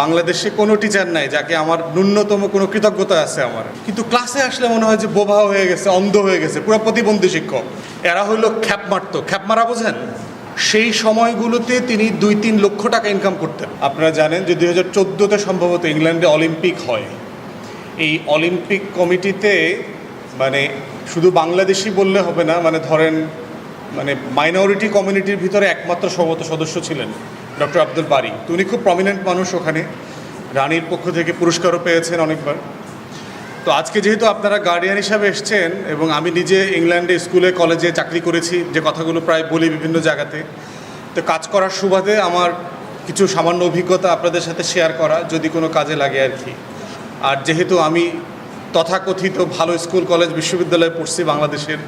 বাংলাদেশে কোনো টিচার নাই যাকে আমার ন্যূনতম কোনো কৃতজ্ঞতা আছে আমার। কিন্তু ক্লাসে আসলে মনে হয় যে বোবা হয়ে গেছে, অন্ধ হয়ে গেছে, পুরো প্রতিবন্ধী শিক্ষক। এরা হইল খ্যাপ মারতো। খ্যাপ মারা বোঝেন? সেই সময়গুলোতে তিনি দুই তিন লক্ষ টাকা ইনকাম করতেন। আপনারা জানেন যে দুই হাজার চোদ্দোতে সম্ভবত ইংল্যান্ডে অলিম্পিক হয়। এই অলিম্পিক কমিটিতে মানে শুধু বাংলাদেশি বললে হবে না মানে ধরেন মানে মাইনরিটি কমিউনিটির ভিতরে একমাত্র সর্বত সদস্য ছিলেন ডক্টর আব্দুল বারি। তো উনি খুব প্রমিনেন্ট মানুষ ওখানে। রানীর পক্ষ থেকে পুরস্কারও পেয়েছেন অনেকবার। তো আজকে যেহেতু আপনারা গার্ডিয়ান হিসাবে এসছেন এবং আমি নিজে ইংল্যান্ডে স্কুলে, কলেজে চাকরি করেছি, যে কথাগুলো প্রায় বলি বিভিন্ন জায়গাতে, তো কাজ করার সুবাদে আমার কিছু সামান্য অভিজ্ঞতা আপনাদের সাথে শেয়ার করা, যদি কোনো কাজে লাগে আর কি। আর যেহেতু আমি তথাকথিত ভালো স্কুল, কলেজ, বিশ্ববিদ্যালয়ে পড়ছি বাংলাদেশের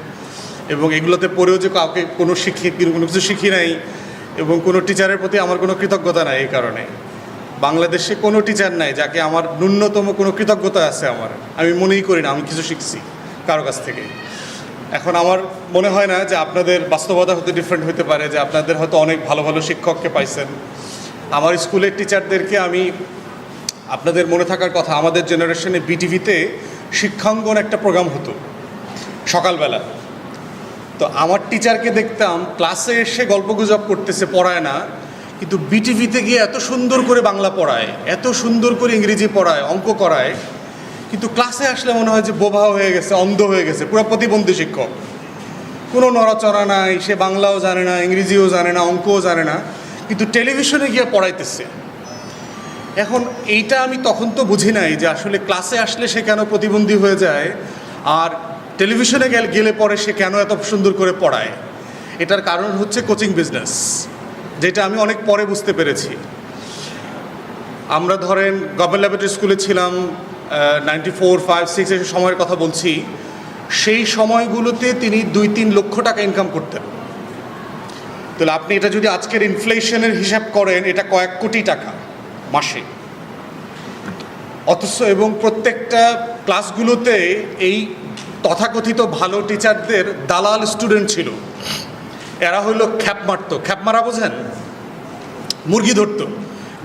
এবং এগুলোতে পড়েও যে কাউকে কোনো শিখি কোনো কিছু শিখি নাই এবং কোনো টিচারের প্রতি আমার কোনো কৃতজ্ঞতা নাই এই কারণে। বাংলাদেশে কোনো টিচার নাই যাকে আমার ন্যূনতম কোনো কৃতজ্ঞতা আছে আমার। আমি মনেই করি না, আমি কিছু শিখছি কারও কাছ থেকে। এখন আমার মনে হয় না যে আপনাদের বাস্তবতা হতে ডিফারেন্ট হতে পারে, যে আপনাদের হয়তো অনেক ভালো ভালো শিক্ষককে পাইছেন। আমার স্কুলের টিচারদেরকে আমি, আপনাদের মনে থাকার কথা, আমাদের জেনারেশনে বিটিভিতে শিক্ষাঙ্গন একটা প্রোগ্রাম হতো। সকালবেলা। তো আমার টিচারকে দেখতাম ক্লাসে এসে গল্পগুজব করতেছে, পড়ায় না, কিন্তু বিটিভিতে গিয়ে এত সুন্দর করে বাংলা পড়ায়, এত সুন্দর করে ইংরেজি পড়ায়, অঙ্ক করায়, কিন্তু ক্লাসে আসলে মনে হয় যে বোবা হয়ে গেছে, অন্ধ হয়ে গেছে, পুরো প্রতিবন্ধী শিক্ষক। কোনো নড়াচড়া নাই, সে বাংলাও জানে না, ইংরেজিও জানে না, অঙ্কও জানে না, কিন্তু টেলিভিশনে গিয়ে পড়াইতেছে। এখন এইটা আমি তখন তো বুঝি নাই যে আসলে ক্লাসে আসলে সে কেন প্রতিবন্ধী হয়ে যায়, আর টেলিভিশনে গেলে পরে সে কেন এত সুন্দর করে পড়ায়? এটার কারণ হচ্ছে কোচিং বিজনেস, যেটা আমি অনেক পরে বুঝতে পেরেছি। আমরা ধরেন গভর্নমেন্ট ল্যাবরেটরি স্কুলে ছিলাম নাইনটি ফোর ফাইভ সিক্স এর সময়ের কথা বলছি। সেই সময়গুলোতে তিনি দুই তিন লক্ষ টাকা ইনকাম করতেন। তাহলে আপনি এটা যদি আজকের ইনফ্লেশনের হিসাব করেন, এটা কয়েক কোটি টাকা মাসে। অথচ এবং প্রত্যেকটা ক্লাসগুলোতে এই তথাকথিত ভালো টিচারদের দালাল স্টুডেন্ট ছিল। এরা হইল খ্যাপ মারতো। খ্যাপ মারা বোঝেন? মুরগি ধরতো।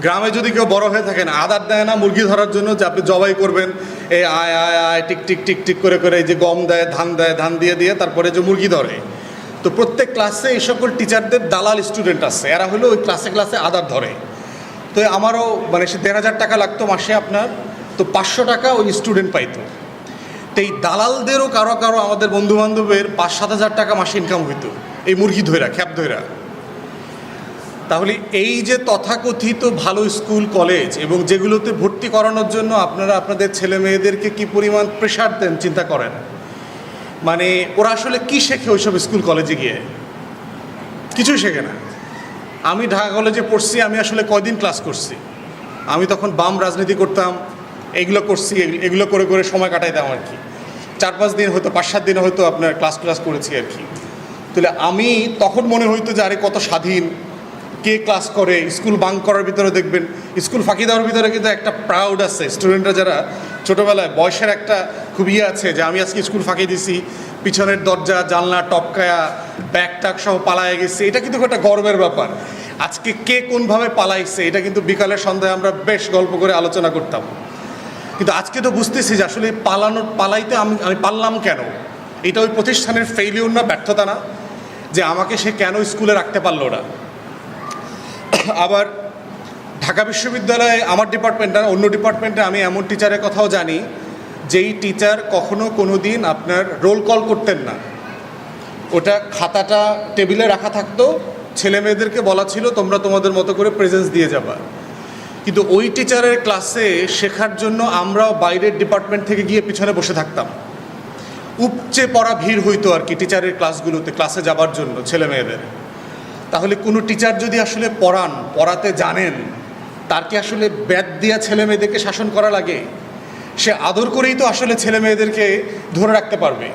গ্রামে যদি কেউ বড় হয়ে থাকে না আদার দেয় না মুরগি ধরার জন্য যে আপনি জবাই করবেন। এই আয় আয় আয়, টিক টিক টিক টিক করে করে এই যে গম দেয়, ধান দেয়, ধান দিয়ে দিয়ে তারপরে যে মুরগি ধরে। তো প্রত্যেক ক্লাসে এই সকল টিচারদের দালাল স্টুডেন্ট আছে। এরা হলো ওই ক্লাসে ক্লাসে আদার ধরে। তো আমারও মানে সে দেড় হাজার টাকা লাগতো মাসে আপনার। তো পাঁচশো টাকা ওই স্টুডেন্ট পাইতো। এই দালালদেরও কারও কারও আমাদের বন্ধু বান্ধবের পাঁচ সাত হাজার টাকা মাসে ইনকাম হইতো। এই মুরগি ধৈরা খ্যাপ ধৈরা তাহলে এই যে তথাকথিত ভালো স্কুল, কলেজ এবং যেগুলোতে ভর্তি করানোর জন্য আপনারা আপনাদের ছেলে মেয়েদেরকে কী পরিমাণ প্রেশার দেন, চিন্তা করেন? মানে ওরা আসলে কি শেখে ওইসব স্কুল, কলেজে গিয়ে? কিছুই শেখে না। আমি ঢাকা কলেজে পড়ছি, আমি আসলে কয়দিন ক্লাস করছি। আমি তখন বাম রাজনীতি করতাম এগুলো করছি, এগুলো- করে করে সময় কাটাইতাম আর কি। চার পাঁচ দিন হয়তো, পাঁচ সাত দিন হয়তো আপনার ক্লাস ক্লাস করেছি আর কি। তাহলে আমি তখন মনে হইতো যে, আরে কত স্বাধীন। কে ক্লাস করে স্কুল বাঙ্ক করার ভিতরে দেখবেন স্কুল ফাঁকি দেওয়ার ভিতরে কিন্তু একটা প্রাউড আছে। স্টুডেন্টরা যারা ছোটোবেলায় বয়সের একটা খুব ইয়ে আছে যে, আমি আজকে স্কুল ফাঁকি দিছি, পিছনের দরজা, জানলা, টপকায়া ব্যাগ টাক সহ পালায় গেছে। এটা কিন্তু একটা গর্বের ব্যাপার। আজকে কে কোনভাবে পালাইছে, এটা কিন্তু বিকালের সন্ধ্যায় আমরা বেশ গল্প করে আলোচনা করতাম। কিন্তু আজকে তো বুঝতেছি যে আসলে পালানোর পালাইতে আমি আমি পারলাম কেন? এটা ওই প্রতিষ্ঠানের ফেইলিউর না, ব্যর্থতা না, যে আমাকে সে কেন স্কুলে রাখতে পারল না? আবার ঢাকা বিশ্ববিদ্যালয়ে আমার ডিপার্টমেন্ট না, অন্য ডিপার্টমেন্টে আমি এমন টিচারের কথাও জানি, যেই টিচার কখনো কোনো দিন আপনার রোল কল করতেন না। ওটা খাতাটা টেবিলে রাখা থাকতো ছেলে মেয়েদেরকে বলা ছিল, তোমরা তোমাদের মতো করে প্রেজেন্স দিয়ে যাবা। কিন্তু ওই টিচারের ক্লাসে শেখার জন্য আমরাও বাইরের ডিপার্টমেন্ট থেকে গিয়ে পিছনে বসে থাকতাম। উপচে পড়া ভিড় হইতো আর কি টিচারের ক্লাসগুলোতে ক্লাসে যাবার জন্য ছেলে মেয়েদের তাহলে কোনো টিচার যদি আসলে পড়ান, পড়াতে জানেন, তার কি আসলে ব্যাদ দিয়া ছেলে মেয়েদেরকে শাসন করা লাগে? সে আদর করেই তো আসলে ছেলে মেয়েদেরকে ধরে রাখতে পারবে।